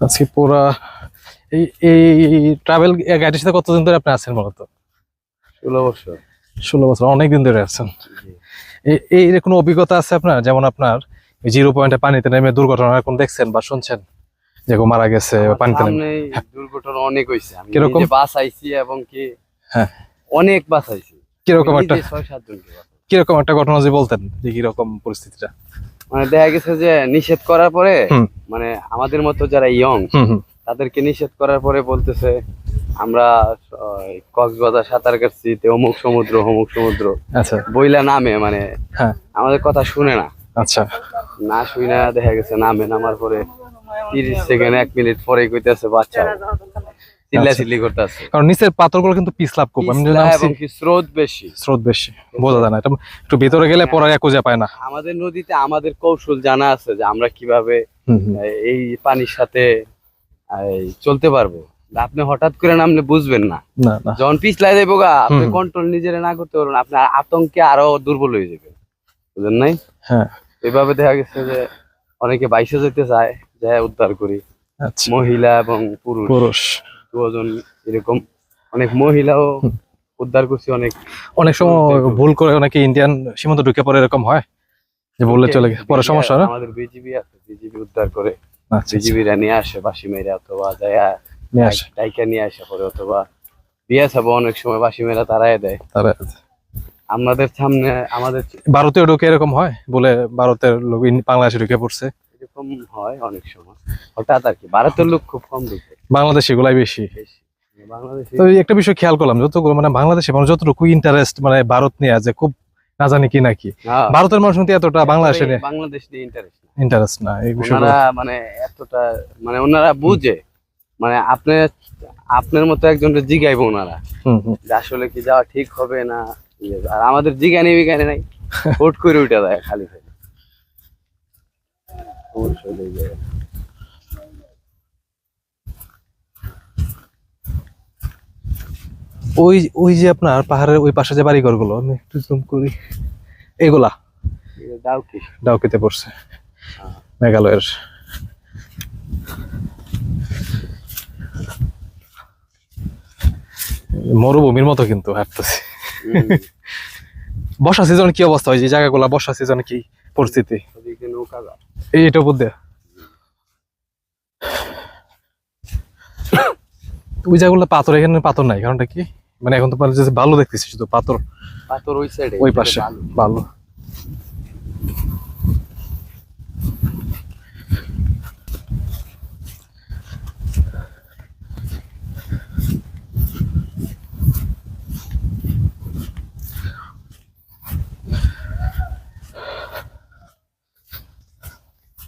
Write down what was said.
আজকে পুরা এই এই ট্রাভেল গাইডের সাথে কতদিন ধরে আপনি আছেন মূলত ষোলো বছর। ষোলো বছর অনেক দিন ধরে আছেন। এই- কোনো অভিজ্ঞতা আছে আপনার? যেমন আপনার জিরো পয়েন্টে পানিতে নেমে দুর্ঘটনা এখন দেখছেন বা শুনছেন? যে মারা গেছে পানিতে নেমে দুর্ঘটনা অনেক হয়েছে আমি কীরকম? বাস আইছি এবং কি হ্যাঁ। অনেক বাস আইছি। কীরকম একটা। কীরকম একটা ঘটনা যে বলতেন যে কীরকম পরিস্থিতিটা? মানে দেখা গেছে যে নিষেধ করার পরে মানে আমাদের মতো যারা ইয়ং তাদেরকে নিষেধ করার পরে বলতেছে আমরা কক্সবাজার সাঁতার কাটছি অমুক সমুদ্র অমুক সমুদ্র। আচ্ছা। বইলা নামে মানে হ্যাঁ। আমাদের কথা শুনে না। আচ্ছা। না শুই না দেখা গেছে নামে নামার পরে তিরিশ সেকেন্ড এক মিনিট পরে কইতেছে বাচ্চা চিল্লা চিল্লি করতেছে কারণ নিচের পাথরগুলো কিন্তু পিছলাপ খুব আমি যে এবং কি স্রোত বেশি। স্রোত বেশি। বোঝা যায় না। এটা একটু ভিতরে গেলে পরে একুজে পায় না। আমাদের নদীতে আমাদের কৌশল জানা আছে যে আমরা কীভাবে এই পানির সাথে চলতে পারব। আপনি হঠাৎ করে নামলে বুঝবেন না। যখন পিছলাই যাইবো গা আপনি কন্ট্রোল নিজের না করতে পারবেন আপনার আতঙ্কে আরও দুর্বল হয়ে যাবে। বুঝলেন নাই? হ্যাঁ। এভাবে দেখা গেছে যে অনেকে বাইশে যেতে চায় যায় উদ্ধার করি। আচ্ছা। মহিলা এবং পুরুষ। পুরুষ। এরকম অনেক মহিলাও উদ্ধার করছি অনেক অনেক সময় ভুল করে অনেকে ইন্ডিয়ান সীমান্ত ঢুকে পড়ে এরকম হয়? যে বললে চলে গেছে পরে সমস্যা না আমাদের বিজিবি আছে বিজিবি উদ্ধার করে। আচ্ছা বিজিবিরা নিয়ে আসে বাসি মেরে অথবা যায় নিয়ে আসে। ডাইকা নিয়ে আসে পরে অথবা বিএসএফ অনেক সময় বাসি মেরা তারাই দেয়। তারা আমাদের সামনে আমাদের ভারতীয় ঢুকে এরকম হয়? বলে ভারতের লোক বাংলাদেশে ঢুকে পড়ছে। এরকম হয় অনেক সময়। হঠাৎ আর কি ভারতের লোক খুব কম ঢুকে। বাংলাদেশ এগুলাই বেশি। তো একটা বিষয় খেয়াল করলাম যতগুলো মানে বাংলাদেশে মানুষ যতটুকু ইন্টারেস্ট মানে ভারত নিয়ে আছে খুব না জানি কি নাকি ভারতের মানুষ কিন্তু এতটা বাংলাদেশে বাংলাদেশ নিয়ে ইন্টারেস্ট ইন্টারেস্ট না এই মানে এতটা মানে ওনারা বুঝে। মানে আপনি আপনার মতো একজন জিগাইবো ওনারা। আসলে কি যাওয়া ঠিক হবে না? ইয়ে, আর আমাদের জিগানি বিজ্ঞানী নাই। হুট করে উঠে দেয় খালি। ফেলে ওই ওই যে আপনার পাহাড়ের ওই পাশে যে বাড়ি ঘরগুলো আমি একটু জুম করি। এগুলা? এটা দাও কি ডাউকিতে পড়ছে। মেঘালয়ের। মরুভূমির মতো কিন্তু হাঁটতেছি বর্ষা সিজনে কি অবস্থা? হয় যে জায়গাগুলা বর্ষা সিজনে কি পরিস্থিতি? এই এটা উপর দিয়ে। ওই জায়গাগুলো পাথর এখানে পাথর নাই কারণটা কি? মানে এখন তো ভালো যে ভালো দেখতেছি শুধু পাথর পাথর ওই সাইডে ওই পাশে বালু